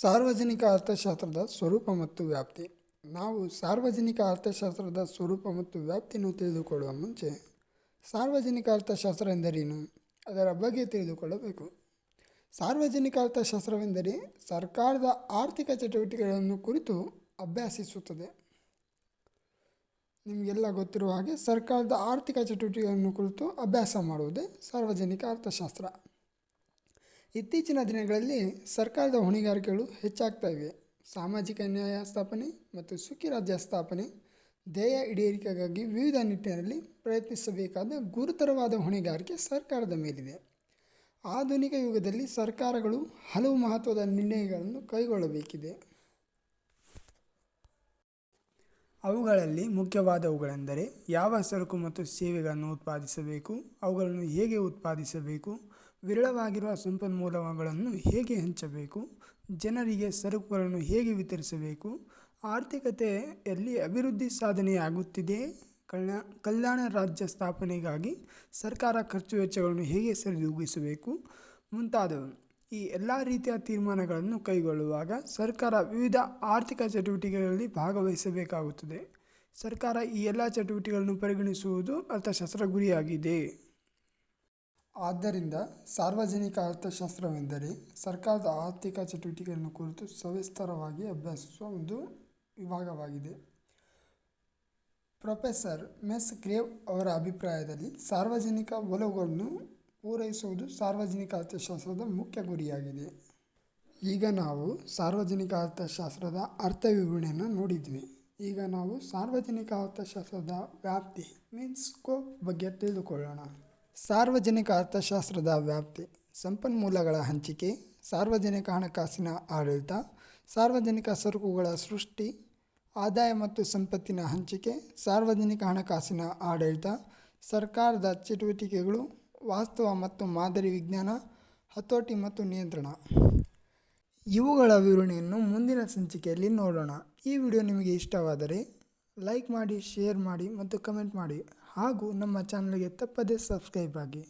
ಸಾರ್ವಜನಿಕ ಅರ್ಥಶಾಸ್ತ್ರದ ಸ್ವರೂಪ ಮತ್ತು ವ್ಯಾಪ್ತಿ. ನಾವು ಸಾರ್ವಜನಿಕ ಅರ್ಥಶಾಸ್ತ್ರದ ಸ್ವರೂಪ ಮತ್ತು ವ್ಯಾಪ್ತಿಯನ್ನು ತಿಳಿದುಕೊಳ್ಳುವ ಮುಂಚೆ, ಸಾರ್ವಜನಿಕ ಅರ್ಥಶಾಸ್ತ್ರ ಎಂದರೇನು? ಅದರ ಬಗ್ಗೆ ತಿಳಿದುಕೊಳ್ಳಬೇಕು. ಸಾರ್ವಜನಿಕ ಅರ್ಥಶಾಸ್ತ್ರವೆಂದರೆ ಸರ್ಕಾರದ ಆರ್ಥಿಕ ಚಟುವಟಿಕೆಗಳನ್ನು ಕುರಿತು ಅಭ್ಯಾಸಿಸುತ್ತದೆ. ನಿಮಗೆಲ್ಲ ಗೊತ್ತಿರುವ ಹಾಗೆ ಸರ್ಕಾರದ ಆರ್ಥಿಕ ಚಟುವಟಿಕೆಗಳನ್ನು ಕುರಿತು ಅಭ್ಯಾಸ ಮಾಡುವುದೇ ಸಾರ್ವಜನಿಕ ಅರ್ಥಶಾಸ್ತ್ರ. ಇತ್ತೀಚಿನ ದಿನಗಳಲ್ಲಿ ಸರ್ಕಾರದ ಹೊಣೆಗಾರಿಕೆಗಳು ಹೆಚ್ಚಾಗ್ತಾ ಇವೆ. ಸಾಮಾಜಿಕ ನ್ಯಾಯ ಸ್ಥಾಪನೆ ಮತ್ತು ಸುಖಿ ರಾಜ್ಯ ಸ್ಥಾಪನೆ ಧ್ಯೇಯ ಈಡೇರಿಕೆಗಾಗಿ ವಿವಿಧ ನಿಟ್ಟಿನಲ್ಲಿ ಪ್ರಯತ್ನಿಸಬೇಕಾದ ಗುರುತರವಾದ ಹೊಣೆಗಾರಿಕೆ ಸರ್ಕಾರದ ಮೇಲಿದೆ. ಆಧುನಿಕ ಯುಗದಲ್ಲಿ ಸರ್ಕಾರಗಳು ಹಲವು ಮಹತ್ವದ ನಿರ್ಣಯಗಳನ್ನು ಕೈಗೊಳ್ಳಬೇಕಿದೆ. ಅವುಗಳಲ್ಲಿ ಮುಖ್ಯವಾದವುಗಳೆಂದರೆ ಯಾವ ಸರಕು ಮತ್ತು ಸೇವೆಗಳನ್ನು ಉತ್ಪಾದಿಸಬೇಕು, ಅವುಗಳನ್ನು ಹೇಗೆ ಉತ್ಪಾದಿಸಬೇಕು ವಿರಳವಾಗಿರುವ ಸಂಪನ್ಮೂಲಗಳನ್ನು ಹೇಗೆ ಹಂಚಬೇಕು? ಜನರಿಗೆ ಸರಕುಗಳನ್ನು ಹೇಗೆ ವಿತರಿಸಬೇಕು? ಆರ್ಥಿಕತೆಯಲ್ಲಿ ಅಭಿವೃದ್ಧಿ ಸಾಧನೆಯಾಗುತ್ತಿದೆ. ಕಲ್ಯಾ ಕಲ್ಯಾಣ ರಾಜ್ಯ ಸ್ಥಾಪನೆಗಾಗಿ ಸರ್ಕಾರ ಖರ್ಚು ವೆಚ್ಚಗಳನ್ನು ಹೇಗೆ ಸರಿದೂಗಿಸಬೇಕು? ಮುಂತಾದವು. ಈ ಎಲ್ಲ ರೀತಿಯ ತೀರ್ಮಾನಗಳನ್ನು ಕೈಗೊಳ್ಳುವಾಗ ಸರ್ಕಾರ ವಿವಿಧ ಆರ್ಥಿಕ ಚಟುವಟಿಕೆಗಳಲ್ಲಿ ಭಾಗವಹಿಸಬೇಕಾಗುತ್ತದೆ. ಸರ್ಕಾರ ಈ ಎಲ್ಲ ಚಟುವಟಿಕೆಗಳನ್ನು ಪರಿಗಣಿಸುವುದು ಅರ್ಥಶಾಸ್ತ್ರ ಗುರಿಯಾಗಿದೆ ಆದ್ದರಿಂದ ಸಾರ್ವಜನಿಕ ಅರ್ಥಶಾಸ್ತ್ರವೆಂದರೆ ಸರ್ಕಾರದ ಆರ್ಥಿಕ ಚಟುವಟಿಕೆಗಳನ್ನು ಕುರಿತು ಸವಿಸ್ತಾರವಾಗಿ ಅಭ್ಯಾಸಿಸುವ ಒಂದು ವಿಭಾಗವಾಗಿದೆ. ಪ್ರೊಫೆಸರ್ ಮೆಸ್ ಗ್ರೇವ್ ಅವರ ಅಭಿಪ್ರಾಯದಲ್ಲಿ ಸಾರ್ವಜನಿಕ ಒಲವುಗಳನ್ನು ಪೂರೈಸುವುದು ಸಾರ್ವಜನಿಕ ಅರ್ಥಶಾಸ್ತ್ರದ ಮುಖ್ಯ ಗುರಿಯಾಗಿದೆ. ಈಗ ನಾವು ಸಾರ್ವಜನಿಕ ಅರ್ಥಶಾಸ್ತ್ರದ ಅರ್ಥ ವಿವರಣೆಯನ್ನು ನೋಡಿದ್ವಿ. ಈಗ ನಾವು ಸಾರ್ವಜನಿಕ ಅರ್ಥಶಾಸ್ತ್ರದ ವ್ಯಾಪ್ತಿ ಮೀನ್ಸ್ ಸ್ಕೋಪ್ ಬಗ್ಗೆ ತಿಳಿದುಕೊಳ್ಳೋಣ. ಸಾರ್ವಜನಿಕ ಅರ್ಥಶಾಸ್ತ್ರದ ವ್ಯಾಪ್ತಿ, ಸಂಪನ್ಮೂಲಗಳ ಹಂಚಿಕೆ, ಸಾರ್ವಜನಿಕ ಹಣಕಾಸಿನ ಆಡಳಿತ, ಸಾರ್ವಜನಿಕ ಸರಕುಗಳ ಸೃಷ್ಟಿ, ಆದಾಯ ಮತ್ತು ಸಂಪತ್ತಿನ ಹಂಚಿಕೆ, ಸಾರ್ವಜನಿಕ ಹಣಕಾಸಿನ ಆಡಳಿತ, ಸರ್ಕಾರದ ಚಟುವಟಿಕೆಗಳು, ವಾಸ್ತವ ಮತ್ತು ಮಾದರಿ ವಿಜ್ಞಾನ, ಹತೋಟಿ ಮತ್ತು ನಿಯಂತ್ರಣ. ಇವುಗಳ ವಿವರಣೆಯನ್ನು ಮುಂದಿನ ಸಂಚಿಕೆಯಲ್ಲಿ ನೋಡೋಣ. ಈ ವಿಡಿಯೋ ನಿಮಗೆ ಇಷ್ಟವಾದರೆ ಲೈಕ್ ಮಾಡಿ ಶೇರ್ ಮಾಡಿ ಮತ್ತು ಕಮೆಂಟ್ ಮಾಡಿ ಹಾಗೂ ನಮ್ಮ ಚಾನಲ್ಗೆ ತಪ್ಪದೇ ಸಬ್ಸ್ಕ್ರೈಬ್ ಆಗಿ.